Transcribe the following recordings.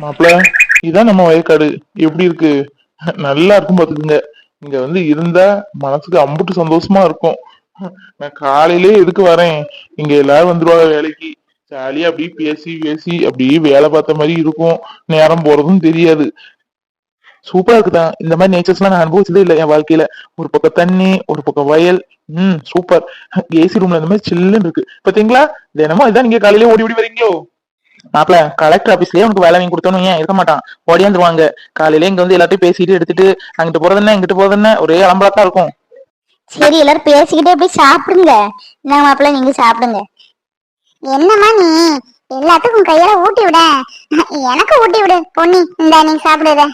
மாப்பிள இதான் நம்ம வயக்காடு எப்படி இருக்கு? நல்லா இருக்கும் பாத்துக்குங்க இங்க வந்து இருந்தா மனசுக்கு அம்புட்டு சந்தோஷமா இருக்கும். நான் காலையிலே எதுக்கு வரேன்? இங்க எல்லாரும் வந்துருவாங்க வேலைக்கு. ஜாலியா அப்படியே பேசி பேசி அப்படியே வேலை பார்த்த மாதிரி இருக்கும். நேரம் போறதும் தெரியாது. சூப்பரா இருக்குதான் இந்த மாதிரி நேச்சர்ஸ்லாம் நான் அனுபவிச்சதே இல்லை என் வாழ்க்கையில. ஒரு பக்கம் தண்ணி ஒரு பக்கம் வயல். ம் சூப்பர். ஏசி ரூம்ல இந்த மாதிரி சில்லுன்னு இருக்கு. பாத்தீங்களா தினமும் இதான் நீங்க காலையில ஓடி ஓடி வரீங்களோ? மாப்பிள கலெக்டர் ஆபீஸ்லயே உனக்கு வேலை வாங்கி கொடுத்தோன்னு ஏன் இருக்க மாட்டான். ஓடியாந்துருவாங்க காலையில இங்க வந்து எல்லாத்தையும் பேசிட்டு எடுத்துட்டு அங்கிட்டு போறதுன்னா இங்கிட்டு போறதுன்னா ஒரே அலம்பலா இருக்கும். சரி எல்லாரும் பேசிக்கிட்டே போய் சாப்பிடுங்க. என்ன மாப்பிள்ள நீங்க சாப்பிடுங்க. என்னம்மா நீ? எல்லாத்துக்கும் கையால ஊட்டி விட. எனக்கு ஊட்டி விடு. பொன்னி இந்த நீ சாப்பிடுத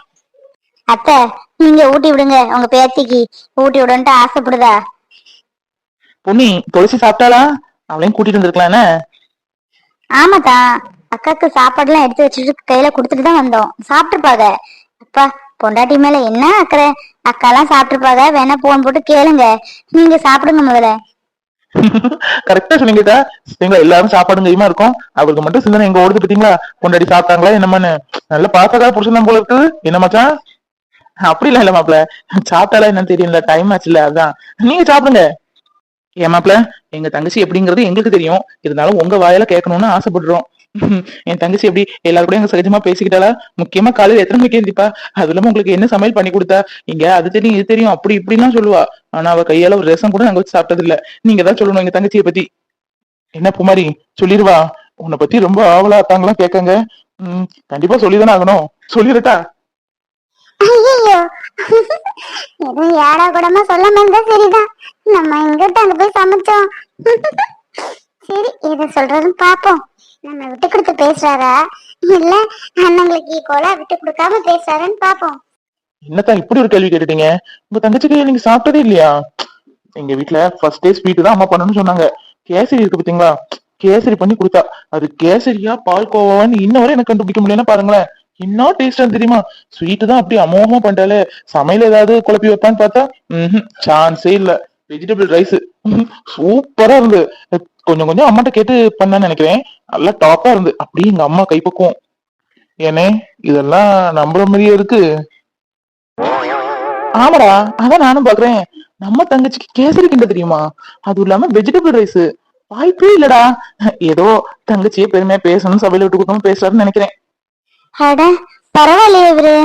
அத்தை நீங்க ஊட்டி விடுங்க. உங்க பேத்திக்கு ஊட்டி விடுன்ட்டு ஆசைப்படுதா? பொன்னி துளசி சாப்பிட்டாளா? அவளையும் கூட்டிட்டு வந்திருக்கலாம் என்ன ஆமாத்தா. அக்காக்கு சாப்பாடுலாம் எடுத்து வச்சுட்டு கையில கொடுத்துட்டு தான் வந்தோம். சாப்பிட்டுருப்பாங்க அப்பா பொண்டாட்டி மேல என்ன அக்கறை? அக்காலாம் சாப்பிட்டுருப்பாங்க வேணா போன் போட்டு கேளுங்க. நீங்க சாப்பிடுங்க முதல்ல. கரெக்டா சொன்னீங்கக்கா சரிங்களா எல்லாரும் சாப்பாடு கையுமா இருக்கும். அவருக்கு மட்டும் சிந்தனை எங்க ஓடுது பாத்தீங்களா? கொண்டாடி சாப்பிட்டாங்களா? என்னமான்னு. நல்ல பாசக்கா புருஷன் போல இருக்குது. என்ன மச்சான்? அப்படி இல்ல இல்ல மாப்பிள சாப்பிட்டாலா என்னன்னு தெரியல. டைம் ஆச்சுல அதான். நீங்க சாப்பிடுங்க. ஏன் மாப்பிள எங்க தங்கச்சி எப்படிங்கிறது எங்களுக்கு தெரியும். இருந்தாலும் உங்க வாயில கேட்கணும்னு ஆசைப்படுறோம். என் தங்கச்சி எப்படி எல்லாரும் கூட சகஜமா பேசிக்கிட்டாலா முக்கியமா காலையில எத்தனை மணிக்கு இருந்திப்பா அது இல்லாம உங்களுக்கு என்ன சமையல் பண்ணி கொடுத்தா? இங்க அது தெரியும் இது தெரியும் அப்படி இப்படிலாம் சொல்லுவா. ஆனா அவ கையால ஒரு ரசம் கூட நாங்க வச்சு சாப்பிட்டது இல்ல நீங்க தான் சொல்லணும் எங்க தங்கச்சியை பத்தி. என்ன குமாரி சொல்லிருவா உன்னை பத்தி ரொம்ப ஆவலா இருக்காங்களா கேட்காங்க. உம் கண்டிப்பா சொல்லிதானே ஆகணும். சொல்லிடட்டா? எதுவும் யாரா கூடமா சொல்லாம இருந்தா சரிதான் நம்ம எங்கிட்ட அங்க போய் சமைச்சோம். சரி எதை சொல்றதுன்னு பாப்போம் நம்ம விட்டு கொடுத்து பேசுறாரா? இல்ல அண்ணங்களுக்கு ஈக்குவலா விட்டு கொடுக்காம பேசுறாருன்னு பாப்போம். என்னத்தான் இப்படி ஒரு கேள்வி கேட்டுட்டீங்க? உங்க தங்கச்சிக்கு நீங்க சாப்பிட்டதே இல்லையா? எங்க வீட்ல ஃபர்ஸ்ட் டே ஸ்வீட் தான் அம்மா பண்ணணும்னு சொன்னாங்க. கேசரி இருக்கு பாத்தீங்களா? கேசரி பண்ணி கொடுத்தா. அது கேசரியா பால் கோவான்னு இன்ன வரை எனக்கு கண்டுபிடிக்க முடியலன்னா பாருங்களேன். என்ன டேஸ்டா தெரியுமா? ஸ்வீட் தான் அப்படி அமோகமா பண்றாலே சமையல் ஏதாவது குழப்பி வைப்பான்னு பார்த்தா ம் சான்ஸே இல்ல. வெஜிடபிள் ரைஸ் சூப்பரா இருந்து கொஞ்சம் கொஞ்சம் அம்மாட்ட கேட்டு பண்ணேன்னு நினைக்கிறேன். நல்லா டாப்பா இருந்து அப்படியே எங்க அம்மா கைப்பக்குவோம் ஏனே இதெல்லாம் நம்புற மாதிரியே இருக்கு. ஆமாடா அதான் நானும் பாக்குறேன். நம்ம தங்கச்சிக்கு கேசரி கிண்ட தெரியுமா? அதுவும் இல்லாம வெஜிடபிள் ரைஸ் வாய்ப்பே இல்லடா. ஏதோ தங்கச்சியே பெருமையா பேசணும் சபையில விட்டு கொடுக்காம பேசுறாருன்னு நினைக்கிறேன். அட பரவாயில்லையே இவரு.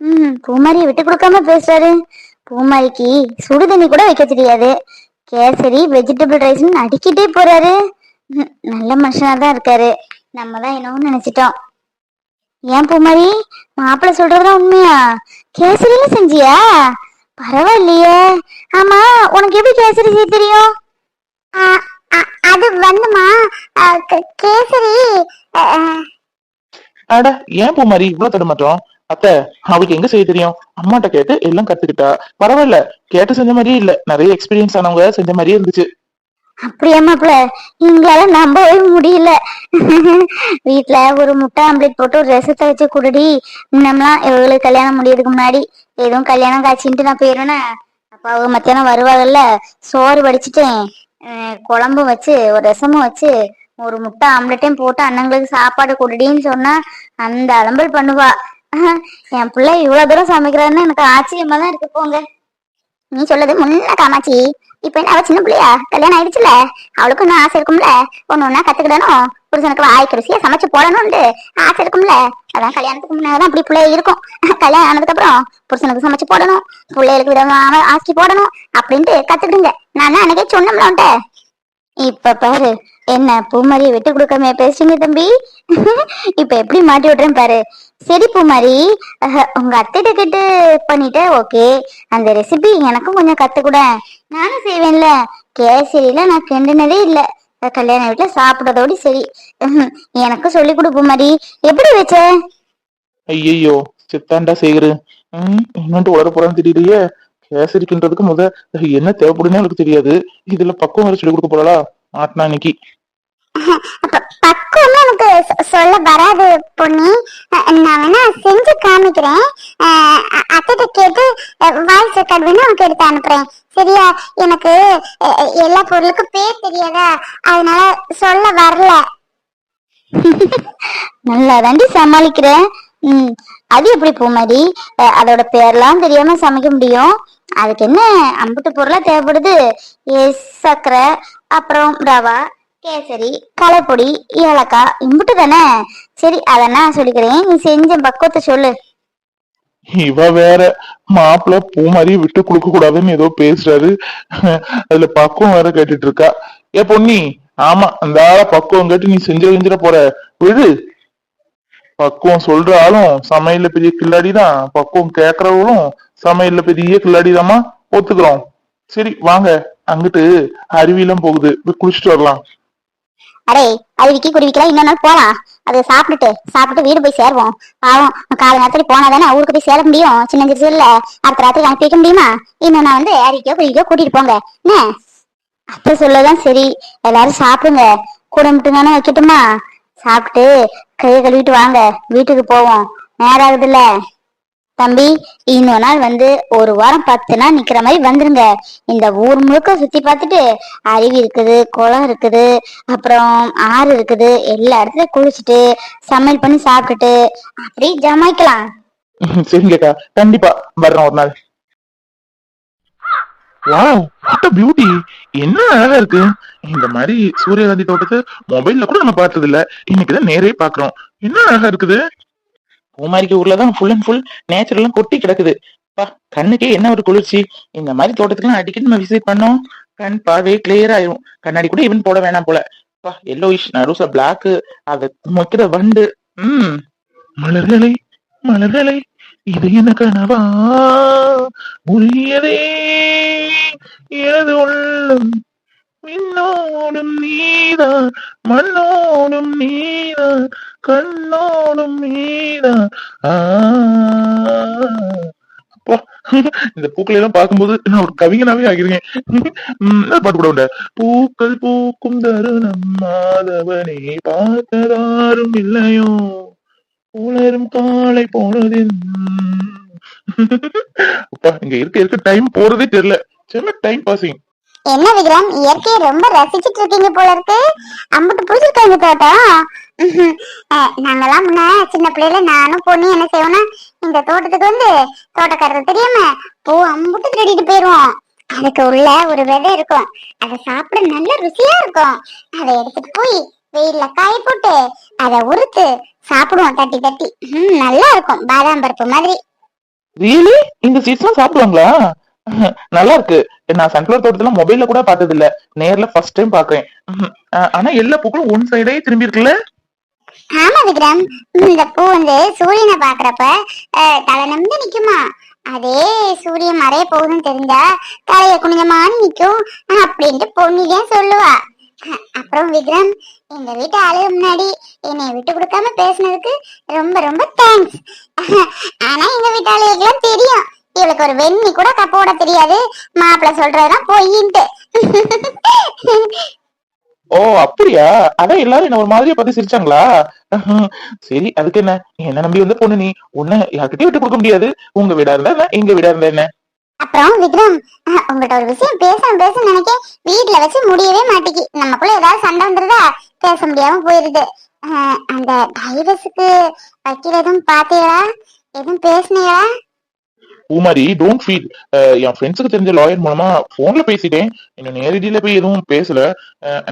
ம் பூமாரியை விட்டு கொடுக்காம பேசுறாரு. பூமாரிக்கு சுடுதண்ணி கூட வைக்க தெரியாது. கேசரி வெஜிடபிள் ரைஸ்னு அடிக்கிட்டே போறாரு. நல்ல மனுஷனா தான் இருக்காரு. நம்ம தான் என்னவும் நினைச்சிட்டோம். ஏன் பூமாரி? மாப்பிள்ள சொல்றதுதான் உண்மையா? கேசரியில செஞ்சியா? பரவாயில்லையே. ஆமா உனக்கு எப்படி கேசரி செய்ய தெரியும்? அது வந்துமா? கேசரி அட ஏன் பூமாரி? இவ்வளவு தடுமாற்றம் அத்த அவளுக்கு எங்க செய்ய தெரியும்? அம்மாட்ட கேட்டு எல்லாம் கத்துக்கிட்டா. பரவாயில்ல கேட்டு செஞ்ச மாதிரியே இல்ல. நிறைய எக்ஸ்பீரியன்ஸ் ஆனவங்க செஞ்ச மாதிரியே இருந்துச்சு. அப்படியா எங்களால நம்பவே முடியல. வீட்டுல ஒரு முட்டை ஆம்லேட் போட்டு ஒரு ரசத்தை வச்சு குடுடி. முன்னம்லாம் இவங்களுக்கு கல்யாணம் முடியறதுக்கு முன்னாடி எதுவும் கல்யாணம் காய்ச்சின்ட்டு நான் போயிருவேனே அப்ப அவங்க மத்தியானம் வருவாங்கல்ல சோறு வடிச்சிட்டேன். குழம்பும் வச்சு ஒரு ரசமும் வச்சு ஒரு முட்டை ஆம்லெட்டையும் போட்டு அண்ணங்களுக்கு சாப்பாடு கொடுடின்னு சொன்னா அந்த அலம்பல் பண்ணுவா. என் பிள்ளை இவ்வளவு தூரம் சமைக்கிறான்னு எனக்கு ஆச்சரியமா தான் இருக்கு போங்க. நீ சொல்லது முன்ன காமாச்சி இப்ப என்ன அவ சின்ன பிள்ளையா? கல்யாணம் ஆயிடுச்சுல அவளுக்கும் இன்னும் ஆசை இருக்கும்ல? ஒண்ணு ஒன்னா கத்துக்கிடணும். புருஷனுக்கு வாய் ருசியா சமைச்சு போடணும்னு ஆசை இருக்கும்ல? அதான் கல்யாணத்துக்கு முன்னாடி அப்படி பிள்ளை இருக்கும். கல்யாணம் ஆனதுக்கு அப்புறம் புருஷனுக்கு சமைச்சு போடணும். பிள்ளைகளுக்கு விதமாக ஆக்கி போடணும். அப்படின்ட்டு கத்துக்கிடுங்க. நான் அன்னைக்கே சொன்னோம்ல உன்ட்ட. இப்ப பாரு என்ன பூமாரியை விட்டு கொடுக்காம பேசுறீங்க தம்பி? இப்ப எப்படி மாட்டி விடுறேன் பாரு. சரி பூமாரி உங்க அத்தைகிட்ட கேட்டு பண்ணிட்ட ஓகே. அந்த ரெசிபி எனக்கும் கொஞ்சம் கத்துக்கூட. நானும் செய்வேன்ல. கேசரியில நான் கிண்டினதே இல்ல. கல்யாண வீட்டுல சாப்பிடறதோட சரி. எனக்கும் சொல்லி கொடு பூமாரி. எப்படி வச்ச? ஐயையோ சித்தாண்டா செய்கிறேன் உம் என்னன்ட்டு உளர போறான்னு தெரியலையே கேசரிக்கின்றதுக்கு முத என்ன தேவைப்படுன்னு எனக்கு தெரியாது. இதுல பக்குவம் வேற சொல்லி கொடுக்க போறா ஆத்மானிக்கு இன்னைக்கு பக்குவம் எனக்கு சொல்ல வராது பொண்ணு நான் வேணா செஞ்சு காமிக்கிறேன். அஹ், கேட்டு வாய்ஸ் ரெக்கார்ட் வேணா உனக்கு எடுத்து அனுப்புறேன். சரியா? எனக்கு எல்லா பொருளுக்கும் பேர் தெரியாதா? அதனால சொல்ல வரல. நல்லா தாண்டி சமாளிக்கிறேன். ம் அது எப்படி பூமாரி? அஹ், அதோட பேர்லாம் தெரியாம சமைக்க முடியும். அதுக்கு என்ன அம்புட்டு பொருளா தேவைப்படுது? எஸ் சர்க்கரை அப்புறம் ரவா கேசரி களைப்பொடி ஏலக்காய் இம்புட்டு தானே? சரி அதெல்லாம் சொல்லிக்கிறேன். நீ செஞ்ச பக்குவத்தை சொல்லு. இவ வேற மாப்பிள்ள பூ மாதிரி விட்டு கொடுக்க கூடாதுன்னு ஏதோ பேசுறாரு. அதுல பக்குவம் வேற கேட்டுட்டு இருக்கா. ஏ பொன்னி ஆமா அந்த ஆள பக்குவம் கேட்டு நீ செஞ்சு செஞ்சிட போற. விடு. பக்குவம் சொல்ற ஆளும் சமையல்ல பெரிய கில்லாடிதான் பக்குவம் கேக்குறவளும் சமையல்ல பெரிய கில்லாடிதாம்மா ஒத்துக்கிறோம். சரி வாங்க. அங்கிட்டு அருவியெல்லாம் போகுது. போய் குளிச்சுட்டு வரலாம். அடே அருவிக்கு குருவிக்கெல்லாம் இன்னொரு நாள் போலாம். அது சாப்பிட்டுட்டு சாப்பிட்டு வீடு போய் சேருவோம். பாவம் காலை நேரத்துல போனா தானே ஊருக்கு போய் சேர முடியும். சின்ன சிறுசுல அடுத்த ராத்திரி அனுப்பி வைக்க முடியுமா? இன்னும் நான் வந்து அருவிக்கோ குருவிக்கோ கூட்டிட்டு போங்க. என்ன? அப்ப சொல்லதான் சரி. எல்லாரும் சாப்பிடுங்க. கூட மட்டும் தானே வைக்கட்டுமா? சாப்பிட்டு கையை கழுவிட்டு வாங்க. வீட்டுக்கு போவோம். நேரம் ஆகுதுல்ல தம்பி இன்னொரு நாள் வந்து ஒரு வாரம் பத்து நாள் நிக்கிற மாதிரி வந்துருங்க. இந்த ஊர் முழுக்க சுத்தி பார்த்துட்டு அருவி இருக்குது குளம் இருக்குது அப்புறம் ஆறு இருக்குது. எல்லா இடத்துலயும் குளிச்சுட்டு சமையல் பண்ணி சாப்பிட்டுட்டு அப்படி ஜமாய்க்கலாம். சரிங்கக்கா கண்டிப்பா வர்றோம் ஒரு நாள். வாவ் வாட் பியூட்டி என்ன அழகா இருக்கு. இந்த மாதிரி சூரியகாந்தி தோட்டத்தை மொபைல்ல கூட நம்ம பார்த்தது இல்ல இன்னைக்குதான் நேரே பாக்குறோம் என்ன அழகா இருக்குது. பூமாரிக்கு ஊர்ல தான் ஃபுல் அண்ட் ஃபுல் நேச்சுரலாம் கொட்டி கிடக்குது. பா கண்ணுக்கே என்ன ஒரு குளிர்ச்சி. இந்த மாதிரி தோட்டத்துக்குலாம் அடிக்கடி நம்ம விசிட் பண்ணோம். கண் பார்வை கிளியர் ஆயிரும். கண்ணாடி கூட ஈவன் போட வேணாம் போல. பா எல்லோயிஷ் நடுசா பிளாக் அத முக்கிற வண்டு. உம் மலர்களை மலர்களை இது என்ன கனவா? உரியதே எனது உள்ளம். விண்ணோடும் நீதா மண்ணோடும் நீதா கண்ணோடும் நீதா ஆ. இந்த பூக்களை எல்லாம் பார்க்கும்போது நான் ஒரு கவிஞனாவே ஆகிருக்கேன் பாட்டு கூட உண்ட. பூக்கள் பூக்கும் தருணம் மாதவனே பார்த்ததாரும் இல்லையோ? உலரும் காலை போனதின். அப்பா இங்க இருக்க இருக்க டைம் போறதே தெரியல. செம்ம டைம் பாசிங் என்ன விக்ரம்? இயற்கையை ரொம்ப ரசிச்சிட்டு இருக்கீங்க போல இருக்கு. அம்புட்டு பிடிச்சிருக்காங்க தோட்டம்? நாங்கெல்லாம் முன்ன சின்ன பிள்ளைல நானும் பொண்ணு என்ன செய்வோம்னா இந்த தோட்டத்துக்கு வந்து தோட்டக்காரர் தெரியாம பூ அம்புட்டு திருடிட்டு போயிருவோம். அதுக்கு உள்ள ஒரு விதை இருக்கும். அதை சாப்பிட நல்ல ருசியா இருக்கும். அதை எடுத்துட்டு போய் வெயில்ல காய போட்டு அதை உறுத்து சாப்பிடுவோம் தட்டி தட்டி. நல்லா இருக்கும். பாதாம் பருப்பு மாதிரி. இந்த சீட்ஸ் சாப்பிடுவாங்களா? நல்லா இருக்கு நான் சன்ஃபிளவர் தோட்டத்துல மொபைல்ல கூட பார்த்தது இல்ல நேர்ல ஃபர்ஸ்ட் டைம் பாக்குறேன் ஆனா எல்லா பூக்களும் ஒன் சைடே திரும்பி இருக்குல்ல? ஆமா விக்ரம். இந்த பூ வந்து சூரியனை பாக்குறப்ப அஹ், தலை நிமிந்து நிக்குமா? அதே சூரியன் மறைய போகுதுன்னு தெரிஞ்சா தலைய குனிஞ்சமான்னு நிக்கும். அப்படின்ட்டு பொண்ணிதான் சொல்லுவா. அப்புறம் விக்ரம் எங்க வீட்டு ஆளுக முன்னாடி என்னை விட்டு கொடுக்காம பேசுனதுக்கு ரொம்ப ரொம்ப தேங்க்ஸ் ஆனா எங்க வீட்டு ஆளுகளுக்கு தெரியும். இவளுக்கு ஒரு வெண்ணி கூட கப்போட தெரியாது. மாப்பிள்ள சொல்றதுதான் பொய்யின்ட்டு ஓ அப்படியா? அதான் எல்லாரும் என்ன ஒரு மாதிரியா பார்த்து சிரிச்சாங்களா சரி அதுக்கு என்ன? நீ என்ன நம்பி வந்து பொண்ணு நீ? உன்னை யார்கிட்டயும் விட்டு கொடுக்க முடியாது. உங்க வீடா இருந்தா எங்க வீடா இருந்தா என்ன? அப்புறம் விக்ரம் உங்கள்ட்ட ஒரு விஷயம் பேசணும் பேசணும் நினைக்க வீட்ல வச்சு முடியவே மாட்டேங்கி. நமக்குள்ள ஏதாவது சண்டை வந்துருதா? பேச முடியாம போயிருது. அந்த டைவர்ஸுக்கு வக்கீல் எதுவும் பாத்தீங்களா எதுவும் பேசுனீங்களா? பூமாரி டோன்ட் ஃபீல் என் ஃப்ரெண்ட்ஸுக்கு தெரிஞ்ச லாயர் மூலமா போன்ல பேசிட்டேன். இன்னும் நேரடியில போய் எதுவும் பேசல.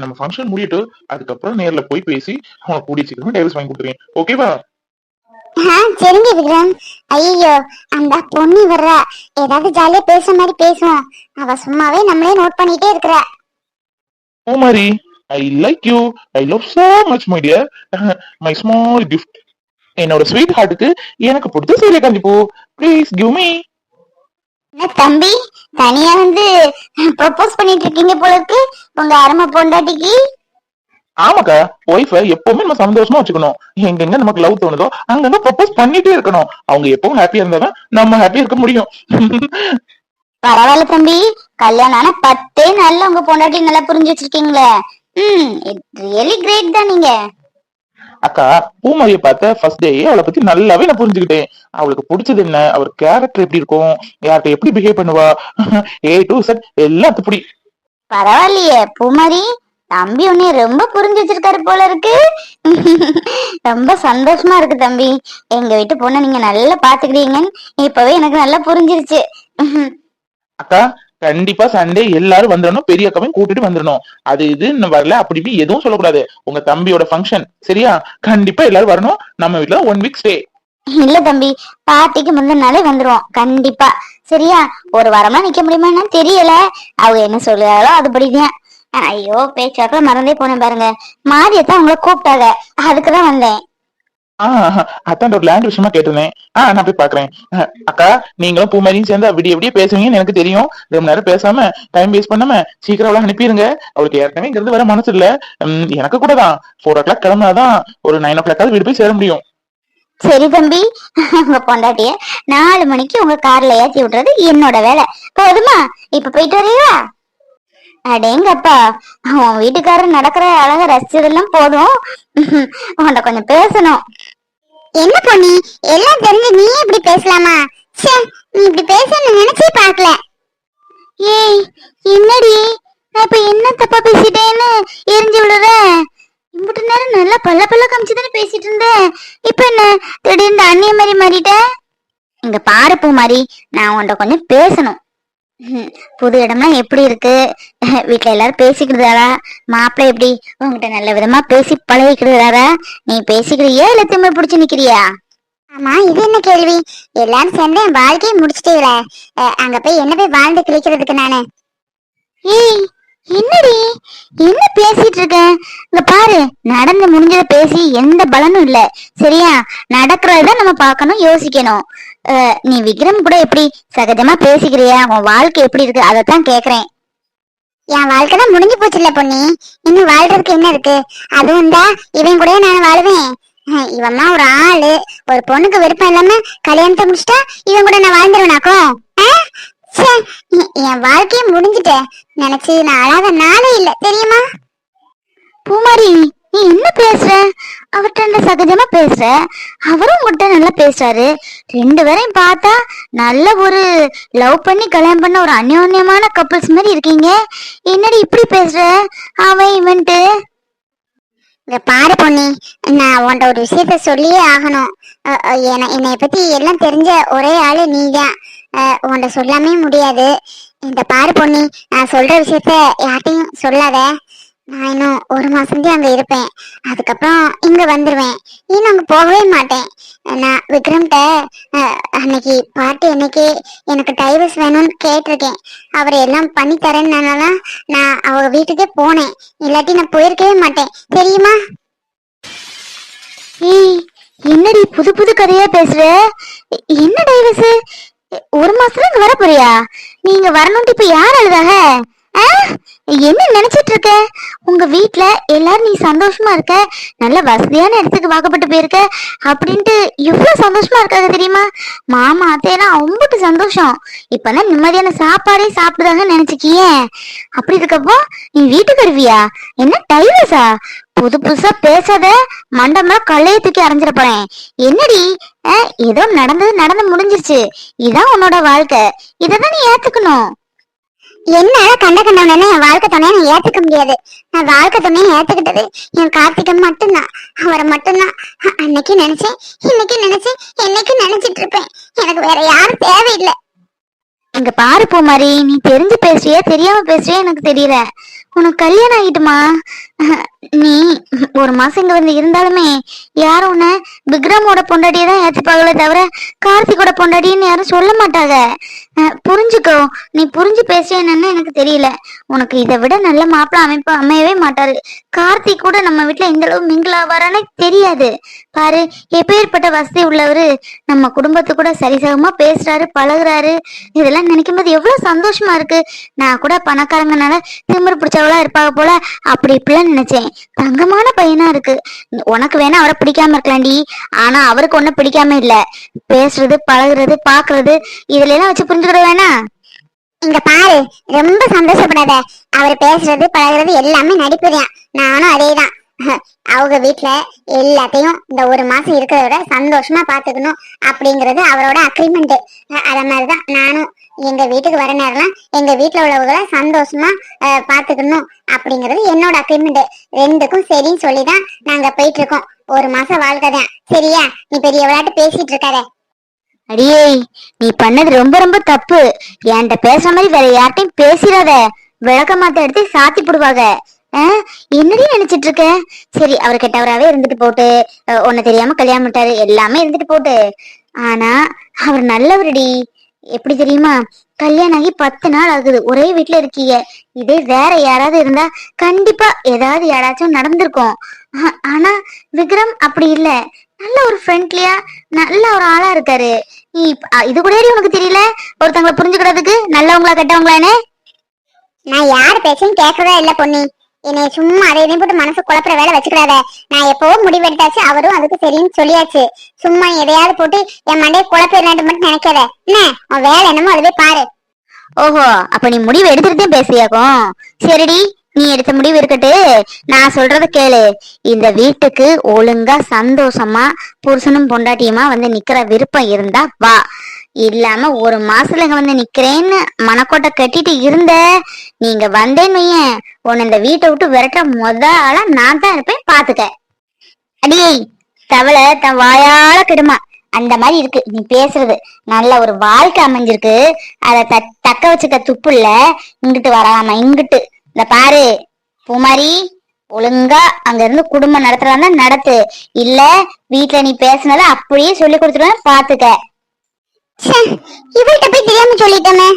நம்ம ஃபங்க்ஷன் முடியட்டு அதுக்கப்புறம் நேர்ல போய் பேசி அவனுக்கு கூடிய சீக்கிரமா டைவர்ஸ் வாங்கி கொடுத்துறேன் ஓகேவா சரிங்க விக்ரம். ஐயோ அந்த பொண்ணு வர்றா. ஏதாவது ஜாலியா பேசுற மாதிரி பேசுவோம். அவ சும்மாவே நம்மளே நோட் பண்ணிட்டே இருக்கிறா. Poomari I like you I love so much my dear my small gift என்னோட ஸ்வீட் ஹார்ட்டுக்கு எனக்கு பிடிச்ச சூரியகாந்தி பூ. ப்ளீஸ் கிவ் மீ தம்பி தனியா வந்து ப்ரொபோஸ் பண்ணிட்டு இருக்கீங்க போல இருக்கு உங்க அருமை பொண்டாட்டிக்கு. ஆமாக்கா ஒய்ஃபை எப்பவுமே நம்ம சந்தோஷமா வச்சுக்கணும். எங்கெங்க நமக்கு லவ் தோணுதோ அங்கங்க ப்ரப்போஸ் பண்ணிட்டே இருக்கணும். அவங்க எப்பவும் ஹாப்பியா இருந்தாதான் நம்ம ஹாப்பியா இருக்க முடியும். பரவாயில்ல தம்பி. கல்யாணம் ஆன பத்தே நாள்ல உங்க பொண்டாட்டி நல்லா புரிஞ்சு வச்சிருக்கீங்களே. ம் ரியலி கிரேட் தான் நீங்க. அக்கா பூமாரியை பார்த்த ஃபர்ஸ்ட் டே அவளை பத்தி நல்லாவே நான் புரிஞ்சுக்கிட்டேன். அவளுக்கு பிடிச்சது என்ன? அவர் கேரக்டர் எப்படி இருக்கும்? யார்கிட்ட எப்படி பிஹேவ் பண்ணுவா? ஏ டு செட் எல்லாம் அப்படி பரவாயில்லையே பூமாரி. தம்பி உன்னை ரொம்ப புரிஞ்சு வச்சிருக்காரு போல இருக்கு. ரொம்ப சந்தோஷமா இருக்கு தம்பி. எங்க வீட்டு பொண்ணை நீங்க நல்லா பாத்துக்கிறீங்கன்னு இப்பவே எனக்கு நல்லா புரிஞ்சிருச்சு. அக்கா கண்டிப்பா சண்டே எல்லாரும் வந்துடணும் பெரிய அக்காவையும் கூட்டிட்டு வந்துடணும் அது இது இன்னும் வரல அப்படி இப்படி எதுவும் சொல்லக்கூடாது. உங்க தம்பியோட ஃபங்க்ஷன் சரியா? கண்டிப்பா எல்லாரும் வரணும். நம்ம வீட்ல ஒன் வீக் ஸ்டே இல்ல தம்பி பார்ட்டிக்கு முந்தின நாளே வந்துருவோம். கண்டிப்பா. சரியா? ஒரு வாரமா நிக்க முடியுமான்னு தெரியல. அவங்க என்ன சொல்லுறாங்களோ அதுபடிதான். ஐயோ பேச்சாக்க மறந்தே போனேன் பாருங்க. மாரியத்தான் உங்களை கூப்பிட்டாங்க. அதுக்குதான் வந்தேன். அதான் ஒரு லேண்ட் விஷயமா கேட்டிருந்தேன். ஆஹ் நான் போய் பாக்குறேன் அக்கா நீங்களும் பூமாரியும் சேர்ந்து விடிய விடிய பேசுவீங்கன்னு எனக்கு தெரியும். ரொம்ப நேரம் பேசாம டைம் வேஸ்ட் பண்ணாம சீக்கிரம் அவளை அனுப்பிடுங்க அவளுக்கு ஏற்கனவே இங்க இருந்து வர மனசு இல்ல. எனக்கு கூட தான். ஃபோர் ஓ கிளாக் கிளம்பினாதான் ஒரு நைன் ஓ கிளாக் வீடு போய் சேர முடியும். சரி தம்பி. உங்க பொண்டாட்டிய நாலு மணிக்கு உங்க கார்ல ஏத்தி விடுறது என்னோட வேலை. போதுமா? இப்ப போயிட்டு வரீங்களா அடேங்கப்பா உன் வீட்டுக்காரர் நடக்கிற அழக ரசிச்சதெல்லாம் போதும். உன்கிட்ட கொஞ்சம் பேசணும். என்ன பொண்ணி எல்லாம் தெரிஞ்சு நீ இப்படி பேசலாமா? சே நீ இப்படி பேசணும்னு நினைச்சே பார்க்கல. ஏய் என்னடி? நான் இப்ப என்ன தப்பா பேசிட்டேன்னு எரிஞ்சு விழுற? இம்புட்டு நேரம் நல்லா பல்ல பல்ல காமிச்சு தானே பேசிட்டு இருந்தேன் இப்ப என்ன? திடீர்னு அண்ணிய மாதிரி மாறிட்ட? இங்க பாரு பூ மாதிரி நான் உன்கிட்ட கொஞ்சம் பேசணும். புது இடம்லாம் எப்படி இருக்கு? வீட்ல எல்லாரும் பேசிக்கிடுதாரா மாப்பிள்ளை எப்படி? உங்ககிட்ட நல்ல விதமா பேசி பழகிக்கிடுதாரா நீ பேசிக்கிறியா இல்ல திமிர் பிடிச்சு நிக்கிறியா? ஆமா இது என்ன கேள்வி? எல்லாரும் சேர்ந்து என் வாழ்க்கையை முடிச்சிட்டீங்களே அங்க போய் என்ன போய் வாழ்ந்து கிழிக்கிறதுக்கு நானு? ஏய் என்னடி? என்ன பேசிட்டு இருக்க? இங்க பாரு நடந்து முடிஞ்சத பேசி எந்த பலனும் இல்ல. சரியா? நடக்கிறத நம்ம பார்க்கணும் யோசிக்கணும். நீ விக்ரம் கூட எப்படி சகஜமா பேசிக்கிறியா? உன் வாழ்க்கை எப்படி இருக்கு? அதைத்தான் கேக்குறேன். என் வாழ்க்கை தான் முடிஞ்சு போச்சுல்ல பொண்ணி இன்னும் வாழ்றதுக்கு என்ன இருக்கு? அதுவும் தான் இவன் கூட நான் வாழ்வேன். அஹ், இவன்லாம் ஒரு ஆளு. ஒரு பொண்ணுக்கு விருப்பம் இல்லாம கல்யாணத்தை முடிச்சிட்டா இவன் கூட நான் வாழ்ந்துருவேனாக்கும் என் வாழ்க்கையே முடிஞ்சிட்டேன் நினைச்சு நான் அழாத நாளே இல்ல. தெரியுமா? பூமாரி நீ என்ன பேசுற? அவர்கிட்ட சகஜமா பேசுற? அவரும் உங்ககிட்ட நல்லா பேசுறாரு. ரெண்டு பேரையும் பார்த்தா நல்ல ஒரு லவ் பண்ணி கல்யாணம் பண்ண ஒரு அந்யோன்யமான கப்புள்ஸ் மாதிரி இருக்கீங்க. என்னடி இப்படி பேசுற? அவன் இவன்ட்டு. இங்க பாரு பொண்ணி நான் உன்ட ஒரு விஷயத்த சொல்லியே ஆகணும். அஹ், என்னைய பத்தி எல்லாம் தெரிஞ்ச ஒரே ஆளு நீதான். அஹ், உன்ட்ட சொல்லாமே முடியாது. இந்த பாரு பொண்ணி நான் சொல்ற விஷயத்த யார்ட்டையும் சொல்லாத. நான் இன்னும் ஒரு மாசம்தான் அங்க இருப்பேன். அதுக்கப்புறம் இங்க வந்துருவேன். இன்னும் அங்க போகவே மாட்டேன். நான் விக்ரம்கிட்ட அன்னைக்கு பாட்டு அன்னைக்கு எனக்கு டைவர்ஸ் வேணும்னு கேட்டிருக்கேன். அவர் எல்லாம் பண்ணி தரேன்னால நான் அவங்க வீட்டுக்கே போனேன். இல்லாட்டி நான் போயிருக்கவே மாட்டேன். தெரியுமா? ஏய் என்னடி புது புது கதையா பேசுற? என்ன டைவர்ஸ் ஒரு மாசத்துல இங்க வர போறியா நீங்க வரணும்ட்டு இப்ப யார் அழுதாக என்ன நினைச்சிட்டு இருக்க? உங்க வீட்ல எல்லாரும் நீ சந்தோஷமா இருக்க நல்ல வசதியான இடத்துக்கு வாக்கப்பட்டு போயிருக்க அப்படின்ட்டு எவ்வளவு சந்தோஷமா இருக்காங்க தெரியுமா? மாமா அத்தையெல்லாம் அம்புட்டு சந்தோஷம். இப்பதான் நிம்மதியான சாப்பாடே சாப்பிடுதாங்க நினைச்சுக்கியே. அப்படி இருக்கப்போ நீ வீட்டுக்கு வருவியா? என்ன டைவர்ஸா? புது புதுசா பேசாத மண்டமா கல்லையை தூக்கி அரைஞ்சிட போறேன். என்னடி? ஏதோ நடந்தது நடந்து முடிஞ்சிருச்சு. இதான் உன்னோட வாழ்க்கை. இததான் நீ ஏத்துக்கணும். என்னால கண்ட கண்டவன என் வாழ்க்கை துணையை நான் ஏத்துக்க முடியாது. நான் வாழ்க்கை துணையை ஏத்துக்கிட்டது என் கார்த்திகம் மட்டும்தான். அவரை மட்டும்தான். அன்னைக்கு நினைச்சேன் இன்னைக்கு நினைச்சேன் என்னைக்கு நினைச்சிட்டு இருப்பேன். எனக்கு வேற யாரும் தேவையில்லை. இங்க பாரு பூமாரி நீ தெரிஞ்சு பேசுறியா தெரியாம பேசுறியா எனக்கு தெரியல. உனக்கு கல்யாணம் ஆகிட்டுமா நீ ஒரு மாசம் இங்க வந்து இருந்தாலுமே யாரும் உன்னை விக்ரமோட பொண்டாட்டியை தான் ஏத்துப்பாங்களே தவிர கார்த்திகோட பொண்டாட்டின்னு யாரும் சொல்ல மாட்டாங்க. புரிஞ்சுக்கோ. நீ புரிஞ்சு பேசுறேன்னு எனக்கு தெரியல. உனக்கு இதை விட நல்ல மாப்பிள்ள அமைப்பு அமையவே மாட்டாரு. கார்த்திக் கூட நம்ம வீட்டுல எந்த அளவு மிங்கிள் ஆவாரானே தெரியாது. பாரு எப்பேற்பட்ட வசதி உள்ளவரு. நம்ம குடும்பத்து கூட சரிசகமா பேசுறாரு பழகுறாரு. இதெல்லாம் நினைக்கும் போது எவ்வளவு சந்தோஷமா இருக்கு. நான் கூட பணக்காரங்கனால திமிரு பிடிச்சவளா இருப்பாங்க போல அப்படி இப்படிலாம் நினைச்சேன். தங்கமான பையனா இருக்கு. உனக்கு வேணா அவரை பிடிக்காம இருக்கலாண்டி ஆனா அவருக்கு ஒண்ணும் பிடிக்காம இல்ல. பேசுறது பழகுறது பாக்குறது இதுல எல்லாம் வச்சு புரிஞ்சுக்கிட வேணா? இங்க பாரு ரொம்ப சந்தோஷப்படாத. அவர் பேசுறது பழகுறது எல்லாமே நடிப்புதான். நானும் அதேதான். அவங்க வீட்டுல எல்லாத்தையும் இந்த ஒரு மாசம் இருக்கிறத சந்தோஷமா பாத்துக்கணும் அப்படிங்கறது அவரோட அக்ரிமெண்ட் அத மாதிரிதான் நானும் எங்க வீட்டுக்கு வர நேரம்லாம் எங்க வீட்டுல உள்ளவங்கள சந்தோஷமா பார்த்துக்கணும் பாத்துக்கணும் அப்படிங்கறது என்னோட அக்ரிமெண்ட் ரெண்டுக்கும் சரின்னு சொல்லிதான் நாங்க போயிட்டு இருக்கோம் ஒரு மாசம் வாழ்க்கை தான். சரியா? நீ பெரிய விளையாட்டு பேசிட்டு இருக்காத. அடியே நீ பண்ணது ரொம்ப ரொம்ப தப்பு. என்கிட்ட பேசுற மாதிரி வேற யார்ட்டையும் பேசிடாத. விளக்க மாத்த எடுத்து சாத்தி போடுவாங்க. என்னடி நினைச்சிட்டு இருக்க சரி அவர் கெட்டவராவே இருந்துட்டு போட்டு உன்னை தெரியாம கல்யாணம் விட்டாரு எல்லாமே இருந்துட்டு போட்டு. ஆனா அவர் நல்லவருடி. எப்படி தெரியுமா? கல்யாணம் ஆகி பத்து நாள் ஆகுது ஒரே வீட்டுல இருக்கீங்க. இதே வேற யாராவது இருந்தா கண்டிப்பா ஏதாவது யாராச்சும் நடந்திருக்கும். ஆனா விக்ரம் அப்படி இல்ல. நல்ல ஒரு ஃப்ரெண்ட்லியா நல்ல ஒரு ஆளா இருக்காரு. நீ இது கூட உனக்கு தெரியல? ஒருத்தவங்களை புரிஞ்சுக்கிறதுக்கு நல்லவங்களா கெட்டவங்களானே நான் யார் பேச்சையும் கேட்கறதா இல்ல பொண்ணு என்னை சும்மா அதை இதையும் போட்டு மனசு குழப்புற வேலை வச்சுக்கிறாத. நான் எப்பவோ முடிவெடுத்தாச்சு அவரும் அதுக்கு சரின்னு சொல்லியாச்சு. சும்மா எதையாவது போட்டு என் மண்டையை குழப்பிடலான்ட்டு மட்டும் நினைக்காத. என்ன? உன் வேலை என்னமோ அதுவே பாரு. ஓஹோ அப்ப நீ முடிவு எடுத்துட்டு பேசியாக்கும் சரிடி நீ எடுத்த முடிவு இருக்கட்டு. நான் சொல்றத கேளு. இந்த வீட்டுக்கு ஒழுங்கா சந்தோஷமா புருஷனும் பொண்டாட்டியுமா வந்து நிக்கிற விருப்பம் இருந்தா வா. இல்லாம ஒரு மாசத்துல இங்க வந்து நிக்கிறேன்னு மனக்கோட்டை கட்டிட்டு இருந்த நீங்க வந்தேன்னு வையேன் உன்னை இந்த வீட்டை விட்டு விரட்ட முத ஆளா நான் தான் இருப்பேன் பாத்துக்க. அடியே தவளை தன் வாயால கெடுமா. அந்த மாதிரி இருக்கு நீ பேசுறது. நல்ல ஒரு வாழ்க்கை அமைஞ்சிருக்கு. அத த- தக்க வச்சுக்க துப்பு இல்ல. இங்கிட்டு வராம இங்கிட்டு. இந்த பாரு பூமாரி ஒழுங்கா அங்க இருந்து குடும்பம் நடத்துறதா நடத்து. இல்ல வீட்டுல நீ பேசுனத அப்படியே சொல்லி கொடுத்துருவேன் பாத்துக்க. இவள்கிட்ட போய் தெரியாம சொல்லிட்டோமே.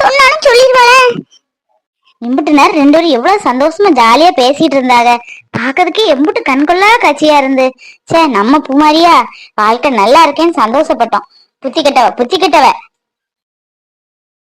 சொன்னாலும் சொல்லிடுவாளே இம்புட்டு நேரம் ரெண்டு பேரும் எவ்வளவு சந்தோஷமா ஜாலியா பேசிட்டு இருந்தாங்க. பாக்குறதுக்கு எம்புட்டு கண்கொள்ளா காட்சியா இருந்து. ச்சே நம்ம பூமாரியா வாழ்க்கை நல்லா இருக்கேன்னு சந்தோஷப்பட்டோம். புத்தி கெட்டவ புத்தி கெட்டவ.